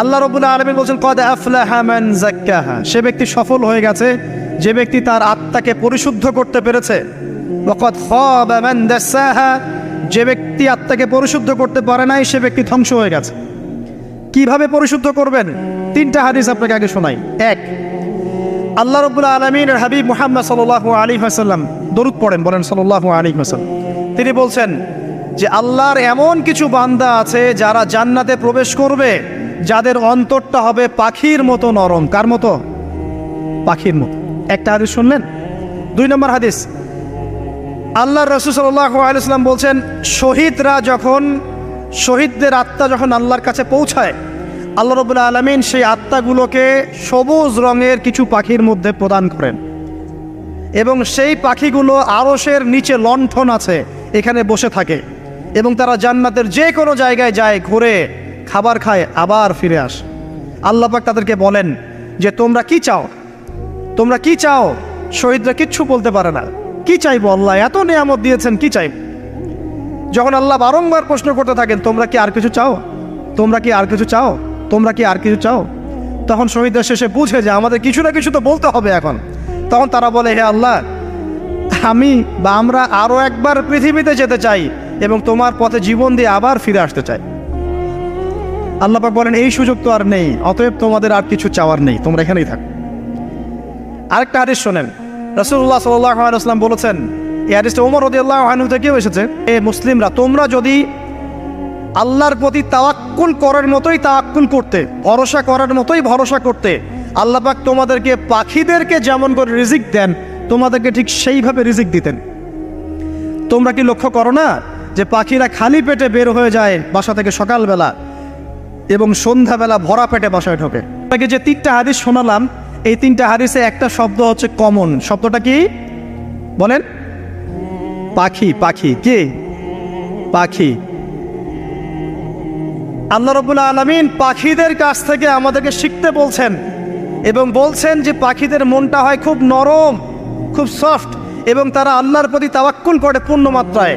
আল্লাহ রবুল্লাহ আলমিন বলছেন, কদ আফলাহা মান জাক্কাহা সে ব্যক্তি সফল হয়ে গেছে, যে ব্যক্তি তার আত্মাকে পরিশুদ্ধ করতে পেরেছে। ওয়াকাদ খাবা মান দাসাহা। যে ব্যক্তি আত্মাকে পরিশুদ্ধ করতে পারে নাই, সে ব্যক্তি ধ্বংস হয়ে গেছে। কীভাবে পরিশুদ্ধ করবেন? তিনটা হাদিস আপনাকে আগে শোনাই। এক, আল্লাহ রবুল্লাহ আলমিন হাবিব মোহাম্মদ সাল আলী হাসাল্লাম দরুদ পড়েন, বলেন সাল আলী হাসাল্লাম তিনি বলছেন যে আল্লাহর এমন কিছু বান্দা আছে যারা জান্নাতে প্রবেশ করবে, যাদের অন্তরটা হবে পাখির মতো নরম। কার মতো? পাখির মতো। একটা হাদিস শুনলেন? দুই নম্বর হাদিস। আল্লাহ রসুল আলাইসাল্লাম বলছেন, শহীদরা যখন, শহীদদের আত্মা যখন আল্লাহর কাছে পৌঁছায়, আল্লাহ রবুল্লা আলমিন সেই আত্মাগুলোকে সবুজ রঙের কিছু পাখির মধ্যে প্রদান করেন। এবং সেই পাখিগুলো আরসের নিচে লণ্ঠন আছে, এখানে বসে থাকে। এবং তারা জান্নাতের যে কোনো জায়গায় যায়, ঘুরে খাবার খায়, আবার ফিরে আসে। আল্লাহ পাক তাদেরকে বলেন যে, তোমরা কি চাও? তোমরা কি চাও? শহীদরা কিচ্ছু বলতে পারে না। কি চাইব আল্লাহ? এত নিয়ামত দিয়েছেন, কি চাইব? যখন আল্লাহ বারংবার প্রশ্ন করতে থাকেন, তোমরা কি আর কিছু চাও? তোমরা কি আর কিছু চাও? তোমরা কি আর কিছু চাও? তখন শহীদরা শেষে বুঝে যে আমাদের কিছু না কিছু তো বলতে হবে এখন। তখন তারা বলে, হে আল্লাহ, আমি বা আমরা আরও একবার পৃথিবীতে যেতে চাই। এবং তোমার পথে জীবন দিয়ে আবার ফিরে আসতে চাই। আল্লাপাক বলেন, এই সুযোগ তো আর নেই, অতএব তোমাদের আর কিছু চাওয়ার নেই, তোমরা এখানেই থাকো। আরেকটা হাদিস শোনেন। রসুল্লাহ সাল্লাম বলেছেন, এই হাদিসটা ওমর রদি আল্লাহ আনহু থেকেও এসেছে, এ মুসলিমরা, তোমরা যদি আল্লাহর প্রতি তাওয়াক্কুল করার মতোই তাওয়াক্কুল করতে, ভরসা করার মতোই ভরসা করতে, আল্লাহ পাক তোমাদেরকে পাখিদেরকে যেমন করে রিজিক দেন, তোমাদেরকে ঠিক সেইভাবে রিজিক দিতেন। তোমরা কি লক্ষ্য করো না যে পাখিরা খালি পেটে বের হয়ে যায় বাসা থেকে সকালবেলা এবং সন্ধ্যাবেলা ভরা পেটে বাসায় ঢোকে। আপনাকে যে তিনটা হাদিস শোনালাম, এই তিনটা হাদিসে একটা শব্দ হচ্ছে কমন শব্দটা কি? বলেন। পাখি পাখি। কি? পাখি। আল্লাহ রবুল্লা আলমিন পাখিদের কাছ থেকে আমাদেরকে শিখতে বলছেন এবং বলছেন যে পাখিদের মনটা হয় খুব নরম, খুব সফট এবং তারা আল্লাহর প্রতি তাওয়াক্কুল করে পূর্ণ মাত্রায়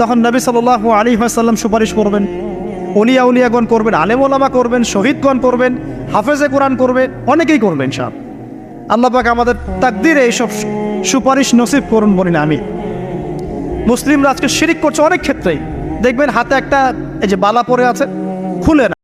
তখন নবী সাল্লাহ আলী সাল্লাম সুপারিশ করবেন। অলিয়া উলিয়াগণ করবেন আলেম ওলামা করবেন, শহীদগণ করবেন, হাফেজে কোরআন করবে অনেকেই করবেন সব আল্লাহ পাক আমাদের তাকদিরে এইসব সুপারিশ নসিব করুন বলি না আমি মুসলিমরা আজকে শিরিক করছে অনেক ক্ষেত্রেই। দেখবেন হাতে একটা এই যে বালা পরে আছে, খুলে না।